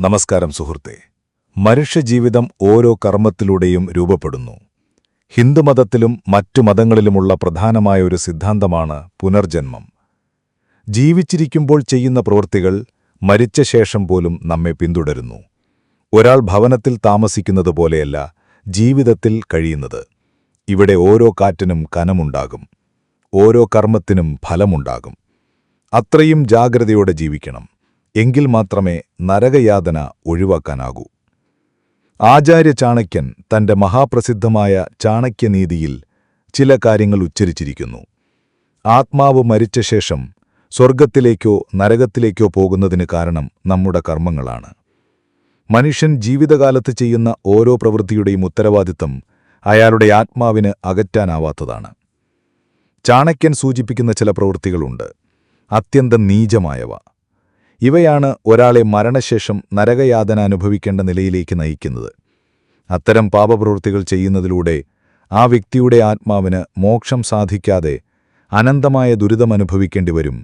നമസ്കാരം സുഹൃത്തെ. മനുഷ്യജീവിതം ഓരോ കർമ്മത്തിലൂടെയും രൂപപ്പെടുന്നു. ഹിന്ദുമതത്തിലും മറ്റു മതങ്ങളിലുമുള്ള പ്രധാനമായ ഒരു സിദ്ധാന്തമാണ് പുനർജന്മം. ജീവിച്ചിരിക്കുമ്പോൾ ചെയ്യുന്ന പ്രവൃത്തികൾ മരിച്ച ശേഷം പോലും നമ്മെ പിന്തുടരുന്നു. ഒരാൾ ഭവനത്തിൽ താമസിക്കുന്നത് പോലെയല്ല ജീവിതത്തിൽ കഴിയുന്നത്. ഇവിടെ ഓരോ കാറ്റിനും കനമുണ്ടാകും. ഓരോ കർമ്മത്തിനും ഫലമുണ്ടാകും. അത്രയും ജാഗ്രതയോടെ ജീവിക്കണം. എങ്കിൽ മാത്രമേ നരകയാതന ഒഴിവാക്കാനാകൂ. ആചാര്യ ചാണക്യൻ തന്റെ മഹാപ്രസിദ്ധമായ ചാണക്യനീതിയിൽ ചില കാര്യങ്ങൾ ഉച്ചരിച്ചിരിക്കുന്നു. ആത്മാവ് മരിച്ച ശേഷം സ്വർഗത്തിലേക്കോ നരകത്തിലേക്കോ പോകുന്നതിന് കാരണം നമ്മുടെ കർമ്മങ്ങളാണ്. മനുഷ്യൻ ജീവിതകാലത്ത് ചെയ്യുന്ന ഓരോ പ്രവൃത്തിയുടെയും ഉത്തരവാദിത്തം അയാളുടെ ആത്മാവിന് അകറ്റാനാവാത്തതാണ്. ചാണക്യൻ സൂചിപ്പിക്കുന്ന ചില പ്രവൃത്തികളുണ്ട്. അത്യന്തം നീചമായവ. ഇവയാണ് ഒരാളെ മരണശേഷം നരകയാതന അനുഭവിക്കേണ്ട നിലയിലേക്ക് നയിക്കുന്നത്. അത്തരം പാപപ്രവൃത്തികൾ ചെയ്യുന്നതിലൂടെ ആ വ്യക്തിയുടെ ആത്മാവിന് മോക്ഷം സാധിക്കാതെ അനന്തമായ ദുരിതമനുഭവിക്കേണ്ടി വരും.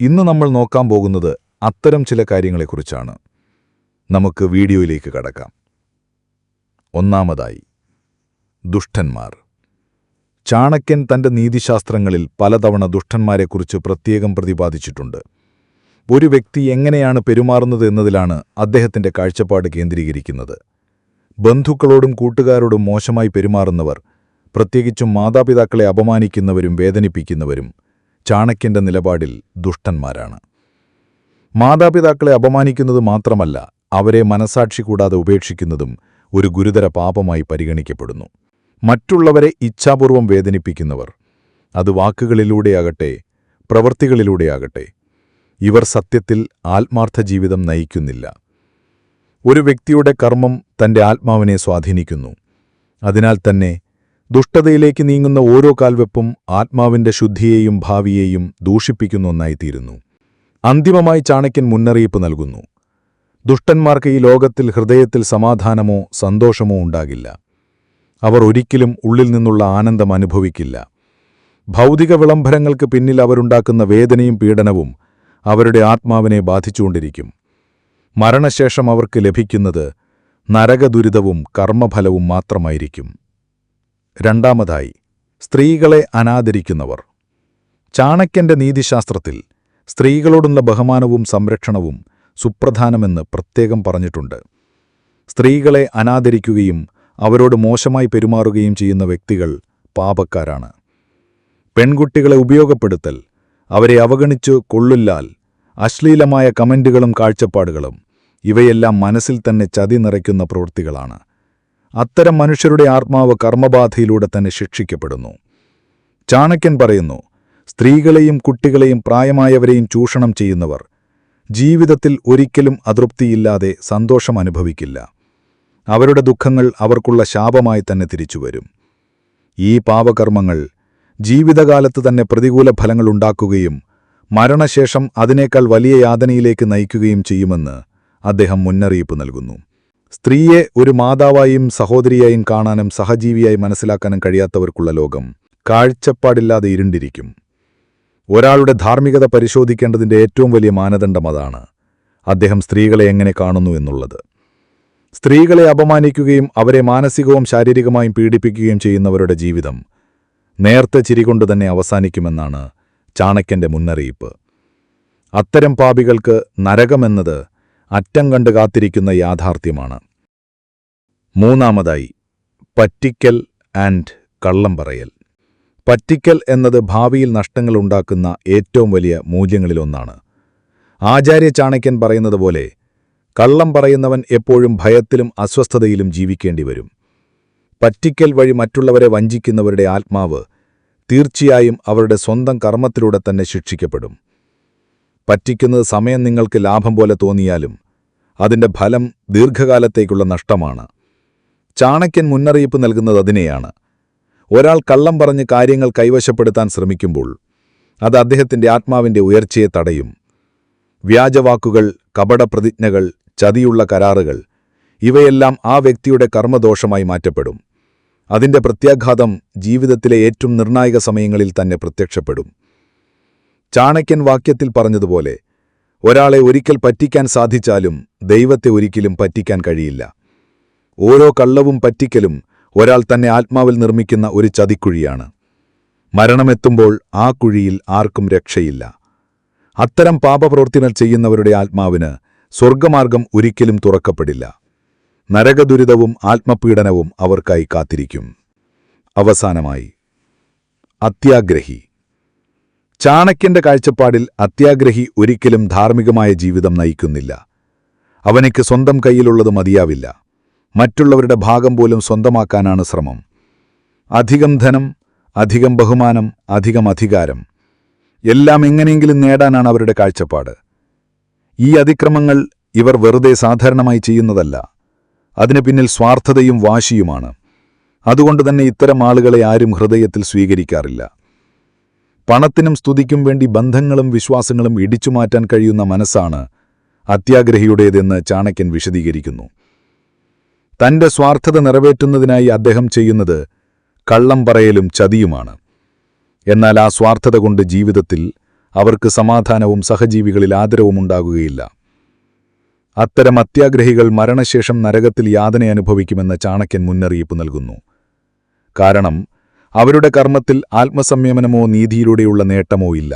ഇന്ന് നമ്മൾ നോക്കാൻ പോകുന്നത് അത്തരം ചില കാര്യങ്ങളെക്കുറിച്ചാണ്. നമുക്ക് വീഡിയോയിലേക്ക് കടക്കാം. ഒന്നാമതായി ദുഷ്ടന്മാർ. ചാണക്യൻ തന്റെ നീതിശാസ്ത്രങ്ങളിൽ പലതവണ ദുഷ്ടന്മാരെക്കുറിച്ച് പ്രത്യേകം പ്രതിപാദിച്ചിട്ടുണ്ട്. ഒരു വ്യക്തി എങ്ങനെയാണ് പെരുമാറുന്നത് എന്നതിലാണ് അദ്ദേഹത്തിന്റെ കാഴ്ചപ്പാട് കേന്ദ്രീകരിക്കുന്നത്. ബന്ധുക്കളോടും കൂട്ടുകാരോടും മോശമായി പെരുമാറുന്നവർ പ്രത്യേകിച്ചും മാതാപിതാക്കളെ അപമാനിക്കുന്നവരും വേദനിപ്പിക്കുന്നവരും ചാണക്യന്റെ നിലപാടിൽ ദുഷ്ടന്മാരാണ്. മാതാപിതാക്കളെ അപമാനിക്കുന്നത് മാത്രമല്ല അവരെ മനസാക്ഷി കൂടാതെ ഉപേക്ഷിക്കുന്നതും ഒരു ഗുരുതര പാപമായി പരിഗണിക്കപ്പെടുന്നു. മറ്റുള്ളവരെ ഇച്ഛാപൂർവം വേദനിപ്പിക്കുന്നവർ അത് വാക്കുകളിലൂടെയാകട്ടെ പ്രവൃത്തികളിലൂടെയാകട്ടെ ഇവർ സത്യത്തിൽ ആത്മാർത്ഥ ജീവിതം നയിക്കുന്നില്ല. ഒരു വ്യക്തിയുടെ കർമ്മം തന്റെ ആത്മാവിനെ സ്വാധീനിക്കുന്നു. അതിനാൽ തന്നെ ദുഷ്ടതയിലേക്ക് നീങ്ങുന്ന ഓരോ കാൽവെപ്പും ആത്മാവിന്റെ ശുദ്ധിയെയും ഭാവിയെയും ദൂഷിപ്പിക്കുന്ന ഒന്നായിത്തീരുന്നു. അന്തിമമായി ചാണക്യൻ മുന്നറിയിപ്പ് നൽകുന്നു. ദുഷ്ടന്മാർക്ക് ഈ ലോകത്തിൽ ഹൃദയത്തിൽ സമാധാനമോ സന്തോഷമോ ഉണ്ടാകില്ല. അവർ ഒരിക്കലും ഉള്ളിൽ നിന്നുള്ള ആനന്ദം അനുഭവിക്കില്ല. ഭൗതിക വിളംബരങ്ങൾക്ക് പിന്നിൽ അവരുണ്ടാക്കുന്ന വേദനയും പീഡനവും അവരുടെ ആത്മാവിനെ ബാധിച്ചുകൊണ്ടിരിക്കും. മരണശേഷം അവർക്ക് ലഭിക്കുന്നത് നരകദുരിതവും കർമ്മഫലവും മാത്രമായിരിക്കും. രണ്ടാമതായി സ്ത്രീകളെ അനാദരിക്കുന്നവർ. ചാണക്യന്റെ നീതിശാസ്ത്രത്തിൽ സ്ത്രീകളോടുള്ള ബഹുമാനവും സംരക്ഷണവും സുപ്രധാനമെന്ന് പ്രത്യേകം പറഞ്ഞിട്ടുണ്ട്. സ്ത്രീകളെ അനാദരിക്കുകയും അവരോട് മോശമായി പെരുമാറുകയും ചെയ്യുന്ന വ്യക്തികൾ പാപക്കാരാണ്. പെൺകുട്ടികളെ ഉപയോഗപ്പെടുത്തൽ അവരെ അവഗണിച്ചു കൊള്ളില്ലാൽ അശ്ലീലമായ കമന്റുകളും കാഴ്ചപ്പാടുകളും ഇവയെല്ലാം മനസ്സിൽ തന്നെ ചതി നിറയ്ക്കുന്ന പ്രവൃത്തികളാണ്. അത്തരം മനുഷ്യരുടെ ആത്മാവ് കർമ്മബാധയിലൂടെ തന്നെ ശിക്ഷിക്കപ്പെടുന്നു. ചാണക്യൻ പറയുന്നു സ്ത്രീകളെയും കുട്ടികളെയും പ്രായമായവരെയും ചൂഷണം ചെയ്യുന്നവർ ജീവിതത്തിൽ ഒരിക്കലും അതൃപ്തിയില്ലാതെ സന്തോഷം അനുഭവിക്കില്ല. അവരുടെ ദുഃഖങ്ങൾ അവർക്കുള്ള ശാപമായി തന്നെ തിരിച്ചുവരും ഈ പാവകർമ്മങ്ങൾ ജീവിതകാലത്ത് തന്നെ പ്രതികൂല ഫലങ്ങളുണ്ടാക്കുകയും മരണശേഷം അതിനേക്കാൾ വലിയ യാതനയിലേക്ക് നയിക്കുകയും ചെയ്യുമെന്ന് അദ്ദേഹം മുന്നറിയിപ്പ് നൽകുന്നു. സ്ത്രീയെ ഒരു മാതാവായും സഹോദരിയായും കാണാനും സഹജീവിയായി മനസ്സിലാക്കാനും കഴിയാത്തവർക്കുള്ള ലോകം കാഴ്ചപ്പാടില്ലാതെ ഇരുണ്ടിരിക്കും. ഒരാളുടെ ധാർമ്മികത പരിശോധിക്കേണ്ടതിന്റെ ഏറ്റവും വലിയ മാനദണ്ഡം അതാണ് അദ്ദേഹം സ്ത്രീകളെ എങ്ങനെ കാണുന്നു എന്നുള്ളത്. സ്ത്രീകളെ അപമാനിക്കുകയും അവരെ മാനസികവും ശാരീരികമായും പീഡിപ്പിക്കുകയും ചെയ്യുന്നവരുടെ ജീവിതം നേർത്തെ ചിരികൊണ്ട് തന്നെ അവസാനിക്കുമെന്നാണ് ചാണക്യന്റെ മുന്നറിയിപ്പ്. അത്തരം പാപികൾക്ക് നരകമെന്നത് അറ്റം കണ്ടു കാത്തിരിക്കുന്ന യാഥാർത്ഥ്യമാണ്. മൂന്നാമതായി പറ്റിക്കൽ ആൻഡ് കള്ളം പറയൽ പറ്റിക്കൽ എന്നത് ഭാവിയിൽ നഷ്ടങ്ങൾ ഉണ്ടാക്കുന്ന ഏറ്റവും വലിയ മൂല്യങ്ങളിലൊന്നാണ് ആചാര്യ ചാണക്യൻ പറയുന്നത് പോലെ കള്ളം പറയുന്നവൻ എപ്പോഴും ഭയത്തിലും അസ്വസ്ഥതയിലും ജീവിക്കേണ്ടി വരും പറ്റിക്കൽ വഴി മറ്റുള്ളവരെ വഞ്ചിക്കുന്നവരുടെ ആത്മാവ് തീർച്ചയായും അവരുടെ സ്വന്തം കർമ്മത്തിലൂടെ തന്നെ ശിക്ഷിക്കപ്പെടും. പറ്റിക്കുന്നത് സമയം നിങ്ങൾക്ക് ലാഭം പോലെ തോന്നിയാലും അതിന്റെ ഫലം ദീർഘകാലത്തേക്കുള്ള നഷ്ടമാണ്. ചാണക്യൻ മുന്നറിയിപ്പ് നൽകുന്നത് അതിനെയാണ്. ഒരാൾ കള്ളം പറഞ്ഞ് കാര്യങ്ങൾ കൈവശപ്പെടുത്താൻ ശ്രമിക്കുമ്പോൾ അത് അദ്ദേഹത്തിന്റെ ആത്മാവിന്റെ ഉയർച്ചയെ തടയും. വ്യാജവാക്കുകൾ കപടപ്രതിജ്ഞകൾ ചതിയുള്ള കരാറുകൾ ഇവയെല്ലാം ആ വ്യക്തിയുടെ കർമ്മദോഷമായി മാറ്റപ്പെടും. അതിന്റെ പ്രത്യാഘാതം ജീവിതത്തിലെ ഏറ്റവും നിർണായക സമയങ്ങളിൽ തന്നെ പ്രത്യക്ഷപ്പെടും. ചാണക്യൻ വാക്യത്തിൽ പറഞ്ഞതുപോലെ ഒരാളെ ഒരിക്കൽ പറ്റിക്കാൻ സാധിച്ചാലും ദൈവത്തെ ഒരിക്കലും പറ്റിക്കാൻ കഴിയില്ല. ഓരോ കള്ളവും പറ്റിക്കലും ഒരാൾ തന്നെ ആത്മാവിൽ നിർമ്മിക്കുന്ന ഒരു ചതിക്കുഴിയാണ്. മരണമെത്തുമ്പോൾ ആ കുഴിയിൽ ആർക്കും രക്ഷയില്ല. അത്തരം പാപപ്രവർത്തികൾ ചെയ്യുന്നവരുടെ ആത്മാവിന് സ്വർഗമാർഗം ഒരിക്കലും തുറക്കപ്പെടില്ല. നരകദുരിതവും ആത്മപീഡനവും അവർക്കായി കാത്തിരിക്കും. അവസാനമായി അത്യാഗ്രഹി. ചാണക്യന്റെ കാഴ്ചപ്പാടിൽ അത്യാഗ്രഹി ഒരിക്കലും ധാർമ്മികമായ ജീവിതം നയിക്കുന്നില്ല. അവനിക്ക് സ്വന്തം കയ്യിലുള്ളത് മതിയാവില്ല. മറ്റുള്ളവരുടെ ഭാഗം പോലും സ്വന്തമാക്കാനാണ് ശ്രമം. അധികം ധനം അധികം ബഹുമാനം അധികം അധികാരം. എല്ലാം എങ്ങനെയെങ്കിലും നേടാനാണ് അവരുടെ കാഴ്ചപ്പാട്. ഈ അതിക്രമങ്ങൾ ഇവർ വെറുതെ സാധാരണമായി ചെയ്യുന്നതല്ല. അതിനു പിന്നിൽ സ്വാർത്ഥതയും വാശിയുമാണ്. അതുകൊണ്ട് തന്നെ ഇത്തരം ആളുകളെ ആരും ഹൃദയത്തിൽ സ്വീകരിക്കാറില്ല. പണത്തിനും സ്തുതിക്കും വേണ്ടി ബന്ധങ്ങളും വിശ്വാസങ്ങളും ഇടിച്ചുമാറ്റാൻ കഴിയുന്ന മനസ്സാണ് അത്യാഗ്രഹിയുടേതെന്ന് ചാണക്യൻ വിശദീകരിക്കുന്നു. തന്റെ സ്വാർത്ഥത നിറവേറ്റുന്നതിനായി അദ്ദേഹം ചെയ്യുന്നത് കള്ളം പറയലും ചതിയുമാണ്. എന്നാൽ ആ സ്വാർത്ഥത കൊണ്ട് ജീവിതത്തിൽ അവർക്ക് സമാധാനവും സഹജീവികളിൽ ആദരവും ഉണ്ടാകുകയില്ല അത്തരം അത്യാഗ്രഹികൾ മരണശേഷം നരകത്തിൽ യാതന അനുഭവിക്കുമെന്ന് ചാണക്യൻ മുന്നറിയിപ്പ് നൽകുന്നു. കാരണം അവരുടെ കർമ്മത്തിൽ ആത്മസംയമനമോ നീതിയിലൂടെയുള്ള നേട്ടമോ ഇല്ല.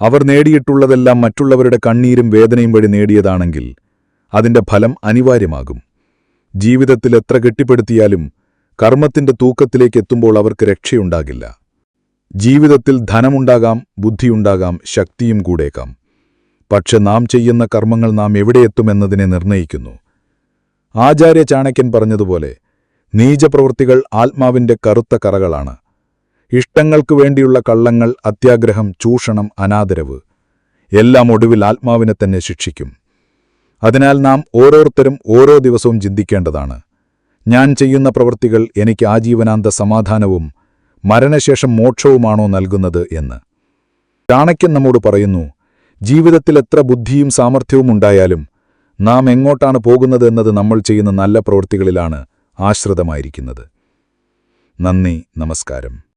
അവർ നേടിയിട്ടുള്ളതെല്ലാം മറ്റുള്ളവരുടെ കണ്ണീരും വേദനയും വഴി നേടിയതാണെങ്കിൽ അതിന്റെ ഫലം അനിവാര്യമാകും. ജീവിതത്തിൽ എത്ര കെട്ടിപ്പടുത്തിയാലും കർമ്മത്തിന്റെ തൂക്കത്തിലേക്ക് എത്തുമ്പോൾ അവർക്ക് രക്ഷയുണ്ടാകില്ല. ജീവിതത്തിൽ ധനമുണ്ടാകാം ബുദ്ധിയുണ്ടാകാം ശക്തിയും കൂടേക്കാം. പക്ഷെ നാം ചെയ്യുന്ന കർമ്മങ്ങൾ നാം എവിടെയെത്തുമെന്നതിനെ നിർണയിക്കുന്നു ആചാര്യ ചാണക്യൻ പറഞ്ഞതുപോലെ നീചപ്രവൃത്തികൾ ആത്മാവിന്റെ കറുത്ത കറകളാണ്. ഇഷ്ടങ്ങൾക്കു വേണ്ടിയുള്ള കള്ളങ്ങൾ അത്യാഗ്രഹം ചൂഷണം അനാദരവ് എല്ലാം ഒടുവിൽ ആത്മാവിനെ തന്നെ ശിക്ഷിക്കും. അതിനാൽ നാം ഓരോരുത്തരും ഓരോ ദിവസവും ചിന്തിക്കേണ്ടതാണ്. ഞാൻ ചെയ്യുന്ന പ്രവൃത്തികൾ എനിക്ക് ആജീവനാന്ത സമാധാനവും മരണശേഷം മോക്ഷവുമാണോ നൽകുന്നത് എന്ന്. ചാണക്യൻ നമ്മോട് പറയുന്നു ജീവിതത്തിൽ എത്ര ബുദ്ധിയും സാമർഥ്യവും ഉണ്ടായാലും നാം എങ്ങോട്ടാണ് പോകുന്നത് എന്നത് നമ്മൾ ചെയ്യുന്ന നല്ല പ്രവൃത്തികളിലാണ് ആശ്രിതമായിരിക്കുന്നത്. നന്ദി നമസ്കാരം.